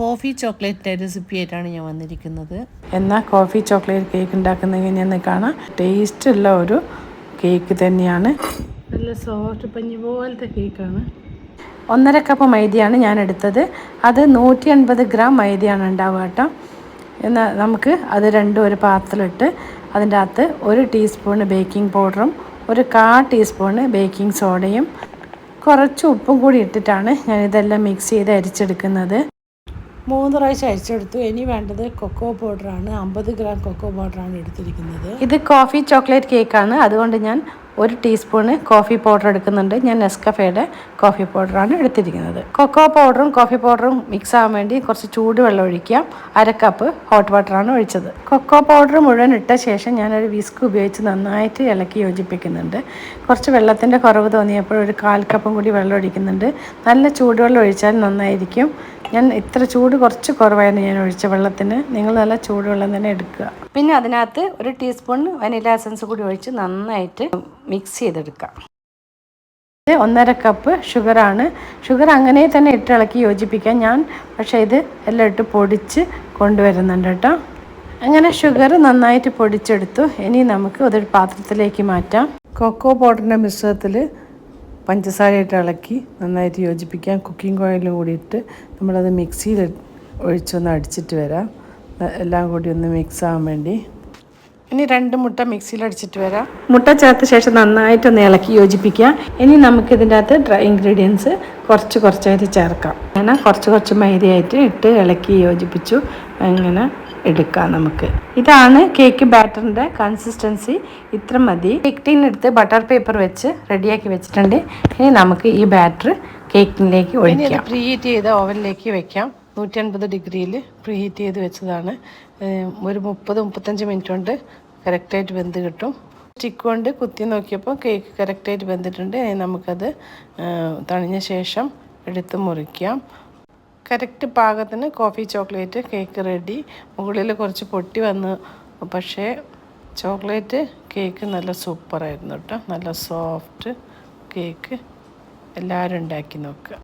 Coffee chocolate recipe ആയിട്ടാണ് ഞാൻ വന്നിരിക്കുന്നത്. എന്നാൽ കോഫി ചോക്ലേറ്റ് കേക്ക് ഉണ്ടാക്കുന്ന എങ്ങനെയാന്ന് കാണാം. ടേസ്റ്റ് ഉള്ള ഒരു കേക്ക് തന്നെയാണ്. നല്ല സോഫ്റ്റ് പഞ്ഞി പോലത്തെ കേക്കാണ്. ഒന്നര കപ്പ് മൈദയാണ് ഞാൻ എടുത്തത്. അത് നൂറ്റി അൻപത് ഗ്രാം മൈദയാണ് ഉണ്ടാവുക കേട്ടോ. എന്നാൽ നമുക്ക് അത് രണ്ടും ഒരു പാത്രത്തിലിട്ട് അതിന്റെ അകത്ത് ഒരു ടീസ്പൂണ് ബേക്കിംഗ് പൗഡറും ഒരു കാ ടീസ്പൂണ് ബേക്കിംഗ് സോഡയും കുറച്ച് ഉപ്പും കൂടി ഇട്ടിട്ടാണ് ഞാൻ ഇതെല്ലാം മിക്സ് ചെയ്ത് അരിച്ചെടുക്കുന്നത്. മൂന്ന് പ്രാവശ്യം അരിച്ചെടുത്തു. ഇനി വേണ്ടത് കൊക്കോ പൗഡറാണ്. അമ്പത് ഗ്രാം കൊക്കോ പൗഡറാണ് എടുത്തിരിക്കുന്നത്. ഇത് കോഫി ചോക്ലേറ്റ് കേക്കാണ്. അതുകൊണ്ട് ഞാൻ ഒരു ടീസ്പൂണ് കോഫി പൗഡർ എടുക്കുന്നുണ്ട്. ഞാൻ നെസ്കഫയുടെ കോഫി പൗഡറാണ് എടുത്തിരിക്കുന്നത്. കൊക്കോ പൗഡറും കോഫി പൗഡറും മിക്സ് ആവാൻ വേണ്ടി കുറച്ച് ചൂടുവെള്ളം ഒഴിക്കാം. അര കപ്പ് ഹോട്ട് വാട്ടറാണ് ഒഴിച്ചത്. കൊക്കോ പൗഡർ മുഴുവൻ ഇട്ട ശേഷം ഞാനൊരു വിസ്ക് ഉപയോഗിച്ച് നന്നായിട്ട് ഇളക്കി യോജിപ്പിക്കുന്നുണ്ട്. കുറച്ച് വെള്ളത്തിന്റെ കുറവ് തോന്നിയപ്പോൾ ഒരു കാൽ കപ്പും കൂടി വെള്ളം ഒഴിക്കുന്നുണ്ട്. നല്ല ചൂടുവെള്ളം ഒഴിച്ചാൽ നന്നായിരിക്കും. ഞാൻ ഇത്ര ചൂട് കുറച്ച് കുറവായിരുന്നു ഞാൻ ഒഴിച്ച വെള്ളത്തിന്. നിങ്ങൾ നല്ല ചൂടുവെള്ളം തന്നെ എടുക്കുക. പിന്നെ അതിനകത്ത് ഒരു ടീസ്പൂൺ വനില എസൻസ് കൂടി ഒഴിച്ച് നന്നായിട്ട് മിക്സ് ചെയ്തെടുക്കാം ഇത് ഒന്നര കപ്പ് ഷുഗറാണ് ഷുഗർ അങ്ങനെ തന്നെ ഇട്ടിളക്കി യോജിപ്പിക്കാം ഞാൻ. പക്ഷേ ഇത് എല്ലാം ഇട്ട് പൊടിച്ച് കൊണ്ടുവരുന്നുണ്ട് കേട്ടോ. അങ്ങനെ ഷുഗർ നന്നായിട്ട് പൊടിച്ചെടുത്തു. ഇനി നമുക്ക് അതൊരു പാത്രത്തിലേക്ക് മാറ്റാം. കൊക്കോ പൗഡറിന്റെ മിശ്രിതത്തിൽ പഞ്ചസാര ഇട്ട് ഇളക്കി നന്നായിട്ട് യോജിപ്പിക്കാൻ കുക്കിംഗ് ഓയിലും കൂടി ഇട്ട് നമ്മളത് മിക്സിയിൽ ഒഴിച്ചൊന്ന് അടിച്ചിട്ട് വരാം. എല്ലാം കൂടി ഒന്ന് മിക്സ് ആവാൻ വേണ്ടി. ഇനി രണ്ട് മുട്ട മിക്സിയിൽ അടിച്ചിട്ട് വരാം. മുട്ട ചേർത്ത ശേഷം നന്നായിട്ടൊന്ന് ഇളക്കി യോജിപ്പിക്കാം ഇനി നമുക്ക് ഇതിന്റെ അകത്ത് ഡ്രൈ ഇൻഗ്രീഡിയൻസ് കുറച്ച് കുറച്ചായിട്ട് ചേർക്കാം. അങ്ങനെ കുറച്ച് കുറച്ച് മൈദയായിട്ട് ഇട്ട് ഇളക്കി യോജിപ്പിച്ചു. അങ്ങനെ എടുക്കാം നമുക്ക്. ഇതാണ് കേക്ക് ബാറ്ററിന്റെ കൺസിസ്റ്റൻസി ഇത്ര മതി. കേക്ക് ബട്ടർ പേപ്പർ വെച്ച് റെഡിയാക്കി വെച്ചിട്ടുണ്ട്. ഇനി നമുക്ക് ഈ ബാറ്റർ കേക്കിനിലേക്ക് ഒഴിക്കാം. പ്രീ ഹീറ്റ് ചെയ്ത ഓവനിലേക്ക് വെക്കാം. നൂറ്റി അൻപത് ഡിഗ്രിയിൽ പ്രീ ഹീറ്റ് ചെയ്ത് വെച്ചതാണ്. ഒരു മുപ്പത് മുപ്പത്തഞ്ച് മിനിറ്റ് കൊണ്ട് കറക്റ്റായിട്ട് വെന്ത് കിട്ടും. സ്റ്റിക്ക് കൊണ്ട് കുത്തി നോക്കിയപ്പോൾ കേക്ക് കറക്റ്റായിട്ട് വെന്തിട്ടുണ്ട്. ഇനി നമുക്കത് തണിഞ്ഞ ശേഷം എടുത്ത് മുറിക്കാം. കറക്റ്റ് പാകത്തിന് കോഫി ചോക്ലേറ്റ് കേക്ക് റെഡി. മുകളിൽ കുറച്ച് പൊട്ടി വന്ന് പക്ഷേ ചോക്ലേറ്റ് കേക്ക് നല്ല സൂപ്പറായിരുന്നു കേട്ടോ. നല്ല സോഫ്റ്റ് കേക്ക് എല്ലാവരും ഉണ്ടാക്കി നോക്കുക.